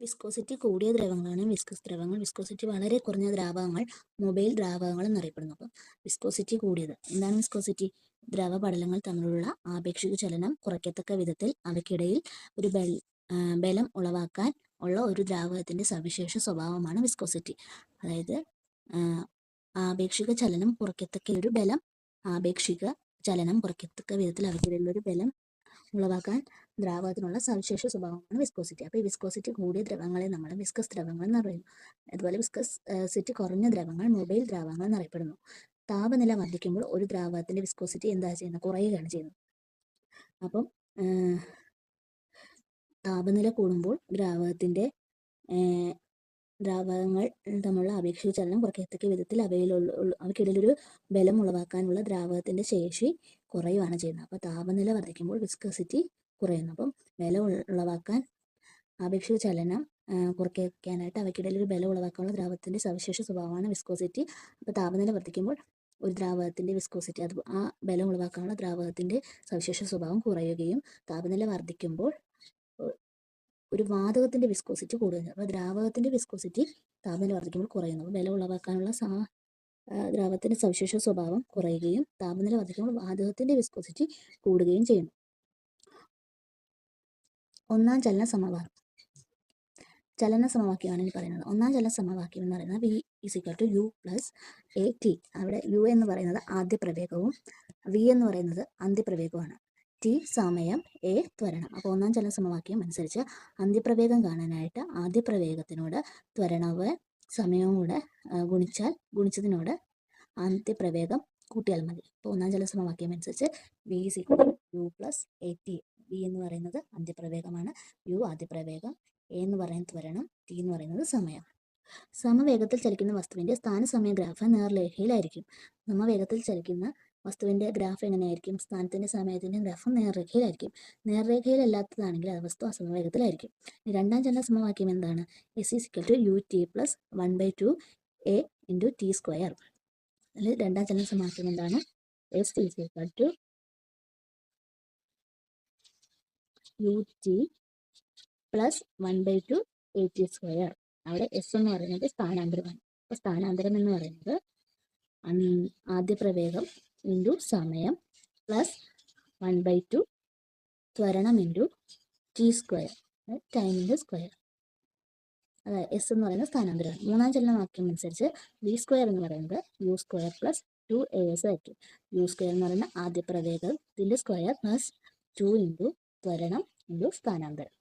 Viscosity കൂടിയ ദ്രവങ്ങളാണ് viscous ദ്രവങ്ങൾ. Viscosity വളരെ കുറഞ്ഞ ദ്രാവകങ്ങൾ മൊബൈൽ ദ്രാവകങ്ങൾ എന്നറിയപ്പെടുന്നു അപ്പം വിസ്കോസിറ്റി കൂടിയത് എന്താണ് വിസ്കോസിറ്റി ദ്രവ പടലങ്ങൾ തമ്മിലുള്ള ആപേക്ഷിക ചലനം കുറയ്ക്കത്തക്ക വിധത്തിൽ അവയ്ക്കിടയിൽ ഒരു ബൽ ബലം ഉളവാക്കാൻ ഉള്ള ഒരു ദ്രാവകത്തിന്റെ സവിശേഷ സ്വഭാവമാണ് വിസ്കോസിറ്റി അതായത് ആപേക്ഷിക ചലനം കുറയ്ക്കത്തക്ക ഒരു ബലം ആപേക്ഷിക ചലനം കുറയ്ക്കത്തക്ക വിധത്തിൽ അവയ്ക്കിടയിൽ ഒരു ബലം ഉളവാക്കാൻ ദ്രാവകത്തിനുള്ള സവിശേഷ സ്വഭാവമാണ് വിസ്കോസിറ്റി അപ്പോൾ ഈ വിസ്കോസിറ്റി കൂടിയ ദ്രവങ്ങളെ നമ്മൾ വിസ്കസ് ദ്രവങ്ങൾ എന്ന് പറയുന്നു. അതുപോലെ വിസ്കസ് സിറ്റി കുറഞ്ഞ ദ്രവങ്ങൾ മൊബൈൽ ദ്രാവകങ്ങൾ എന്നറിയപ്പെടുന്നു. താപനില വർദ്ധിക്കുമ്പോൾ ഒരു ദ്രാവകത്തിന്റെ വിസ്കോസിറ്റി എന്താ ചെയ്യുന്നത്? കുറയുകയാണ് ചെയ്യുന്നത്. അപ്പം താപനില കൂടുമ്പോൾ ദ്രാവകത്തിന്റെ ദ്രാവകങ്ങൾ തമ്മിലുള്ള ആപേക്ഷിക ചലനം കുറയ്ക്കത്തക്ക വിധത്തിൽ അവയ്ക്കിടയിൽ ഒരു ബലം ഉളവാക്കാനുള്ള ദ്രാവകത്തിന്റെ ശേഷി കുറയുകയാണ് ചെയ്യുന്നത്. അപ്പോൾ താപനില വർദ്ധിക്കുമ്പോൾ വിസ്കസിറ്റി കുറയുന്നു. അപ്പം ബലം ഉളവാക്കാൻ ആപേക്ഷിക ചലനം കുറയ്ക്കാനായിട്ട് അവയ്ക്കിടയിൽ ഒരു ബലം ഉളവാക്കാനുള്ള ദ്രാവകത്തിന്റെ സവിശേഷ സ്വഭാവമാണ് വിസ്കോസിറ്റി. അപ്പോൾ താപനില വർദ്ധിക്കുമ്പോൾ ഒരു ദ്രാവകത്തിന്റെ വിസ്കോസിറ്റി അത് ആ ബലം ഉളവാക്കാനുള്ള ദ്രാവകത്തിന്റെ സവിശേഷ സ്വഭാവം കുറയുകയും താപനില വർദ്ധിക്കുമ്പോൾ ഒരു വാതകത്തിന്റെ വിസ്കോസിറ്റി കൂടുകയും അപ്പോൾ ദ്രാവകത്തിന്റെ വിസ്കോസിറ്റി താപനില വർദ്ധിക്കുമ്പോൾ കുറയുന്നു. ബലം ഉളവാക്കാനുള്ള സാ ദ്രാവകത്തിന്റെ സവിശേഷ സ്വഭാവം കുറയുകയും താപനില വർദ്ധിക്കുമ്പോൾ വാതകത്തിന്റെ വിസ്കോസിറ്റി കൂടുകയും ചെയ്യുന്നു. ഒന്നാം ചലന സമവാക്യം ചലന സമവാക്യമാണ് ഇനി പറയുന്നത്. ഒന്നാം ചലന സമവാക്യം എന്ന് പറയുന്നത് V is equal to U plus A T അവിടെ യു എന്ന് പറയുന്നത് ആദ്യ പ്രവേഗവും വി എന്ന് പറയുന്നത് അന്ത്യപ്രവേഗവുമാണ് ടി സമയം എ ത്വരണം. അപ്പോൾ ഒന്നാം ചലന സമവാക്യം അനുസരിച്ച് അന്ത്യപ്രവേഗം കാണാനായിട്ട് ആദ്യ പ്രവേഗത്തിനോട് ത്വരണവ് സമയവും കൂടെ ഗുണിച്ചാൽ ഗുണിച്ചതിനോട് അന്ത്യപ്രവേഗം കൂട്ടിയാൽ മതി. അപ്പോൾ ഒന്നാം ചലന സമവാക്യം അനുസരിച്ച് V is U plus A T V എന്ന് പറയുന്നത് അന്ത്യപ്രവേഗമാണ്. യു ആദ്യപ്രവേഗം എ എന്ന് പറയുന്ന ത്വരണം ടി എന്ന് പറയുന്നത് സമയം. സമവേഗത്തിൽ ചലിക്കുന്ന വസ്തുവിന്റെ സ്ഥാനസമയ ഗ്രാഫ് നേർരേഖയിലായിരിക്കും. സമവേഗത്തിൽ ചലിക്കുന്ന വസ്തുവിന്റെ ഗ്രാഫ് എങ്ങനെയായിരിക്കും? സ്ഥാനത്തിന്റെ സമയത്തിന്റെ ഗ്രാഫ് നേർരേഖയിലായിരിക്കും. നേർരേഖയിലല്ലാത്തതാണെങ്കിൽ ആ വസ്തു അസമവേഗത്തിലായിരിക്കും. രണ്ടാം ചലന സമവാക്യം എന്താണ്? S is equal to U T plus one by two A into T square അതിൽ രണ്ടാം ചലന സമവാക്യം എന്താണ്? S is equal to U T plus one by two A T square അവിടെ എസ് എന്ന് പറയുന്നത് സ്ഥാനാന്തരമാണ്. അപ്പോൾ സ്ഥാനാന്തരം എന്ന് പറയുന്നത് ആദ്യ പ്രവേഗം ഇന്റു സമയം പ്ലസ് വൺ ബൈ ടു ത്വരണം ഇന്റു ടി സ്ക്വയർ ടൈമിന്റെ സ്ക്വയർ അതായത് എസ് എന്ന് പറയുന്നത് സ്ഥാനാന്തരമാണ്. മൂന്നാം ചലനവാക്യം അനുസരിച്ച് വി സ്ക്വയർ എന്ന് പറയുന്നത് U square plus two A S ആയിരിക്കും. യു സ്ക്വയർ എന്ന് പറയുന്ന ആദ്യ പ്രവേഗത്തിന്റെ സ്ക്വയർ പ്ലസ് ടു ഇന്റു ത്വരണം ഇൻഡു സ്ഥാനാന്തരം